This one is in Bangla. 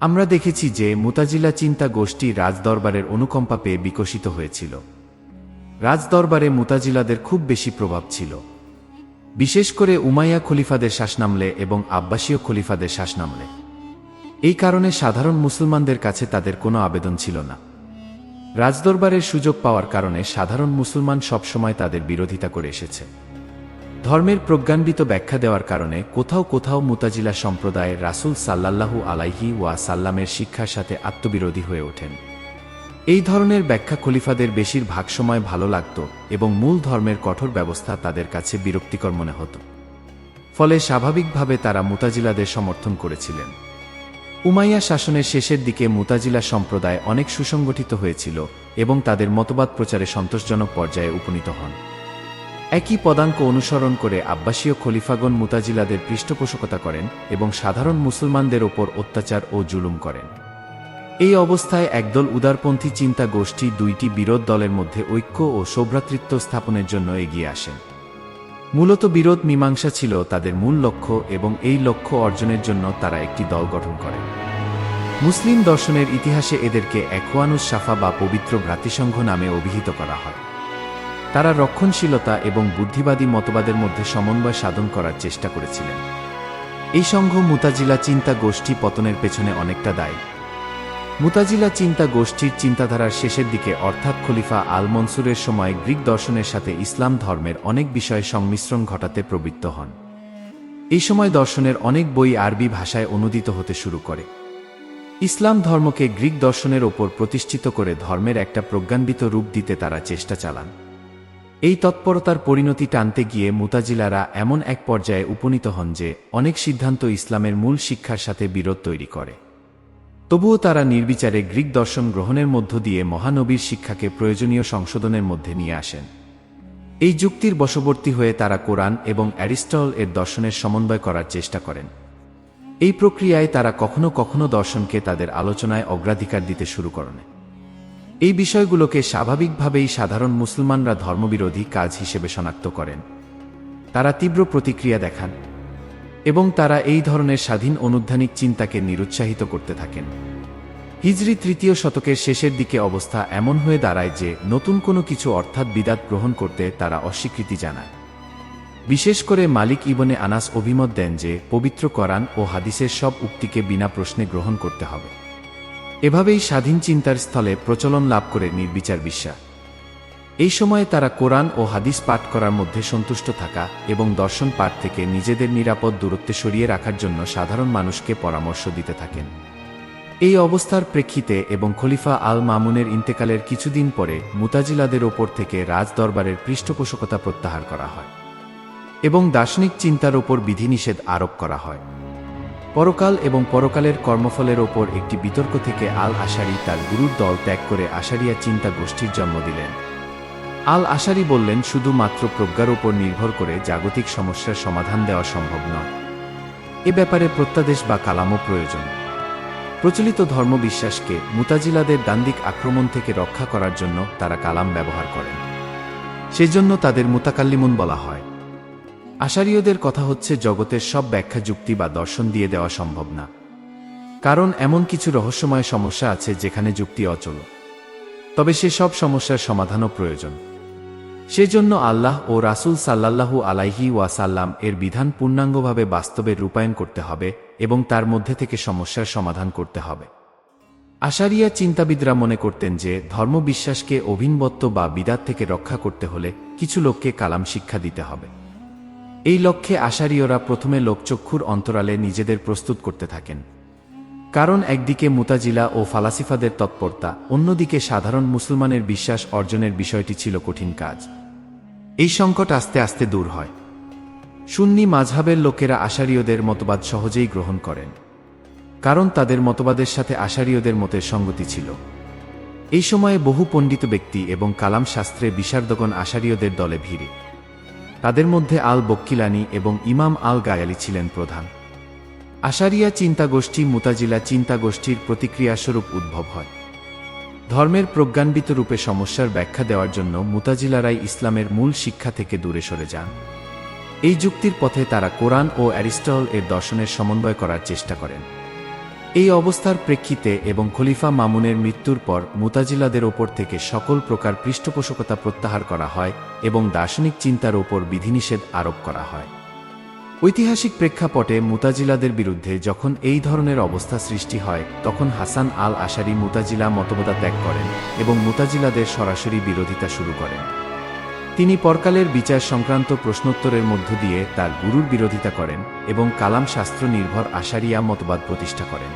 আমরা দেখেছি যে মুতাজিলা চিন্তা গোষ্ঠী রাজদরবারের অনুকম্পা পেয়ে বিকশিত হয়েছিল। রাজদরবারে মুতাজিলাদের খুব বেশি প্রভাব ছিল। বিশেষ করে উমাইয়া খলিফাদের শাসনামলে এবং আব্বাসীয় খলিফাদের শাসনামলে এই কারণে সাধারণ মুসলমানদের কাছে তাদের কোনো আবেদন ছিল না। রাজদরবারের সুযোগ পাওয়ার কারণে সাধারণ মুসলমান সবসময় তাদের বিরোধিতা করে এসেছে। ধর্মের প্রজ্ঞান্বিত ব্যাখ্যা দেওয়ার কারণে কোথাও কোথাও মুতাজিলা সম্প্রদায় রাসূল সাল্লাল্লাহু আলাইহি ওয়া সাল্লামের শিক্ষার সাথে আত্মবিরোধী হয়ে ওঠেন। এই ধরনের ব্যাখ্যা খলিফাদের বেশিরভাগ সময় ভালো লাগত এবং মূল ধর্মের কঠোর ব্যবস্থা তাদের কাছে বিরক্তিকর মনে হতো। ফলে স্বাভাবিকভাবে তারা মুতাজিলাদের সমর্থন করেছিলেন। উমাইয়া শাসনের শেষের দিকে মুতাজিলা সম্প্রদায় অনেক সুসংগঠিত হয়েছিল এবং তাদের মতবাদ প্রচারে সন্তোষজনক পর্যায়ে উপনীত হন। একই পদাঙ্ক অনুসরণ করে আব্বাসীয় খলিফাগণ মুতাজিলাদের পৃষ্ঠপোষকতা করেন এবং সাধারণ মুসলমানদের ওপর অত্যাচার ও জুলুম করেন। এই অবস্থায় একদল উদারপন্থী চিন্তা গোষ্ঠী দুইটি বিরোধ দলের মধ্যে ঐক্য ও সৌভ্রাতৃত্ব স্থাপনের জন্য এগিয়ে আসেন। মূলত বিরোধ মীমাংসা ছিল তাদের মূল লক্ষ্য এবং এই লক্ষ্য অর্জনের জন্য তারা একটি দল গঠন করে। মুসলিম দর্শনের ইতিহাসে এদেরকে একওয়ানুস সাফা বা পবিত্র ভ্রাতৃসংঘ নামে অভিহিত করা হয়। তারা রক্ষণশীলতা এবং বুদ্ধিবাদী মতবাদের মধ্যে সমন্বয় সাধন করার চেষ্টা করেছিলেন। এই সংঘ মুতাজিলা চিন্তা গোষ্ঠী পতনের পেছনে অনেকটা দায়ী। মুতাজিলা চিন্তা গোষ্ঠীর চিন্তাধারার শেষের দিকে অর্থাৎ খলিফা আল মনসুরের সময় গ্রিক দর্শনের সাথে ইসলাম ধর্মের অনেক বিষয়ে সংমিশ্রণ ঘটাতে প্রবৃত্ত হন। এই সময় দর্শনের অনেক বই আরবি ভাষায় অনুদিত হতে শুরু করে। ইসলাম ধর্মকে গ্রিক দর্শনের ওপর প্রতিষ্ঠিত করে ধর্মের একটা প্রজ্ঞান্বিত রূপ দিতে তারা চেষ্টা চালান। এই তৎপরতার পরিণতি টানতে গিয়ে মুতাজিলারা এমন এক পর্যায়ে উপনীত হন যে অনেক সিদ্ধান্ত ইসলামের মূল শিক্ষার সাথে বিরোধ তৈরি করে। তবুও তারা নির্বিচারে গ্রিক দর্শন গ্রহণের মধ্য দিয়ে মহানবীর শিক্ষাকে প্রয়োজনীয় সংশোধনের মধ্যে নিয়ে আসেন। এই যুক্তির বশবর্তী হয়ে তারা কোরআন এবং অ্যারিস্টল এর দর্শনের সমন্বয় করার চেষ্টা করেন। এই প্রক্রিয়ায় তারা কখনো কখনো দর্শনকে তাদের আলোচনায় অগ্রাধিকার দিতে শুরু করেন। এই বিষয়গুলোকে স্বাভাবিকভাবেই সাধারণ মুসলমানরা ধর্মবিরোধী কাজ হিসেবে শনাক্ত করেন। তারা তীব্র প্রতিক্রিয়া দেখান এবং তারা এই ধরনের স্বাধীন অনুধ্যানিক চিন্তাকে নিরুৎসাহিত করতে থাকেন। হিজরি তৃতীয় শতকের শেষের দিকে অবস্থা এমন হয়ে দাঁড়ায় যে নতুন কোনো কিছু অর্থাৎ বিদাত গ্রহণ করতে তারা অস্বীকৃতি জানায়। বিশেষ করে মালিক ইবনে আনাস অভিমত দেন যে পবিত্র করান ও হাদিসের সব উক্তিকে বিনা প্রশ্নে গ্রহণ করতে হবে। এভাবেই স্বাধীন চিন্তার স্থলে প্রচলন লাভ করে নির্বিচার বিশ্বাস। এই সময়ে তারা কোরআন ও হাদিস পাঠ করার মধ্যে সন্তুষ্ট থাকা এবং দর্শন পাঠ থেকে নিজেদের নিরাপদ দূরত্বে সরিয়ে রাখার জন্য সাধারণ মানুষকে পরামর্শ দিতে থাকেন। এই অবস্থার প্রেক্ষিতে এবং খলিফা আল মামুনের ইন্তেকালের কিছুদিন পরে মুতাজিলাদের ওপর থেকে রাজদরবারের পৃষ্ঠপোষকতা প্রত্যাহার করা হয় এবং দার্শনিক চিন্তার ওপর বিধিনিষেধ আরোপ করা হয়। পরকাল এবং পরকালের কর্মফলের ওপর একটি বিতর্ক থেকে আল আশারি তার গুরুর দল ত্যাগ করে আশারিয়া চিন্তা গোষ্ঠীর জন্ম দিলেন। আল আশারি বললেন, শুধুমাত্র প্রজ্ঞার ওপর নির্ভর করে জাগতিক সমস্যার সমাধান দেওয়া সম্ভব নয়। এ ব্যাপারে প্রত্যাদেশ বা কালামও প্রয়োজন। প্রচলিত ধর্মবিশ্বাসকে মুতাজিলাদের দান্দিক আক্রমণ থেকে রক্ষা করার জন্য তারা কালাম ব্যবহার করেন। সেজন্য তাদের মুতাকাল্লিমুন বলা হয়। আশারীয়দের কথা হচ্ছে, জগতের সব ব্যাখ্যা যুক্তি বা দর্শন দিয়ে দেওয়া সম্ভব না। কারণ এমন কিছু রহস্যময় সমস্যা আছে যেখানে যুক্তি অচল। তবে সে সব সমস্যার সমাধানও প্রয়োজন। সেজন্য আল্লাহ ও রাসূল সাল্লাল্লাহু আলাইহি ওয়াসাল্লাম এর বিধান পূর্ণাঙ্গভাবে বাস্তবে রূপায়ণ করতে হবে এবং তার মধ্যে থেকে সমস্যার সমাধান করতে হবে। আশারিয়া চিন্তাবিদরা মনে করতেন যে, ধর্মবিশ্বাসকে অভিনবত্ব বা বিদাত থেকে রক্ষা করতে হলে কিছু লোককে কালাম শিক্ষা দিতে হবে। এই লক্ষ্যে আশারীয়রা প্রথমে লোকচক্ষুর অন্তরালে নিজেদের প্রস্তুত করতে থাকেন। কারণ একদিকে মুতাজিলা ও ফালাসিফাদের তৎপরতা, অন্যদিকে সাধারণ মুসলমানের বিশ্বাস অর্জনের বিষয়টি ছিল কঠিন কাজ। এই সংকট আস্তে আস্তে দূর হয়। সুন্নি মাঝহাবের লোকেরা আশারীয়দের মতবাদ সহজেই গ্রহণ করেন। কারণ তাদের মতবাদের সাথে আশারীয়দের মতের সঙ্গতি ছিল। এই সময়ে বহু পণ্ডিত ব্যক্তি এবং কালাম শাস্ত্রে বিশারদগণ আশারীয়দের দলে ভিড়ে। তাদের মধ্যে আল বক্কিলানি এবং ইমাম আল গায়ালি ছিলেন প্রধান। আশারিয়া চিন্তাগোষ্ঠী মুতাজিলা চিন্তাগোষ্ঠীর প্রতিক্রিয়াস্বরূপ উদ্ভব হয়। ধর্মের প্রজ্ঞান্বিত রূপে সমস্যার ব্যাখ্যা দেওয়ার জন্য মুতাজিলারাই ইসলামের মূল শিক্ষা থেকে দূরে সরে যান। এই যুক্তির পথে তারা কোরআন ও অ্যারিস্টল এর দর্শনের সমন্বয় করার চেষ্টা করেন। এই অবস্থার প্রেক্ষিতে এবং খলিফা মামুনের মৃত্যুর পর মুতাজিলাদের ওপর থেকে সকল প্রকার পৃষ্ঠপোষকতা প্রত্যাহার করা হয় এবং দার্শনিক চিন্তার ওপর বিধিনিষেধ আরোপ করা হয়। ঐতিহাসিক প্রেক্ষাপটে মুতাজিলাদের বিরুদ্ধে যখন এই ধরনের অবস্থা সৃষ্টি হয়, তখন হাসান আল আশারি মুতাজিলা মতবাদা ত্যাগ করেন এবং মুতাজিলাদের সরাসরি বিরোধিতা শুরু করেন। তিনি পরকালের বিচার সংক্রান্ত প্রশ্নোত্তরের মধ্য দিয়ে তার গুরুর বিরোধিতা করেন এবং কালাম শাস্ত্র নির্ভর আশারিয়া মতবাদ প্রতিষ্ঠা করেন।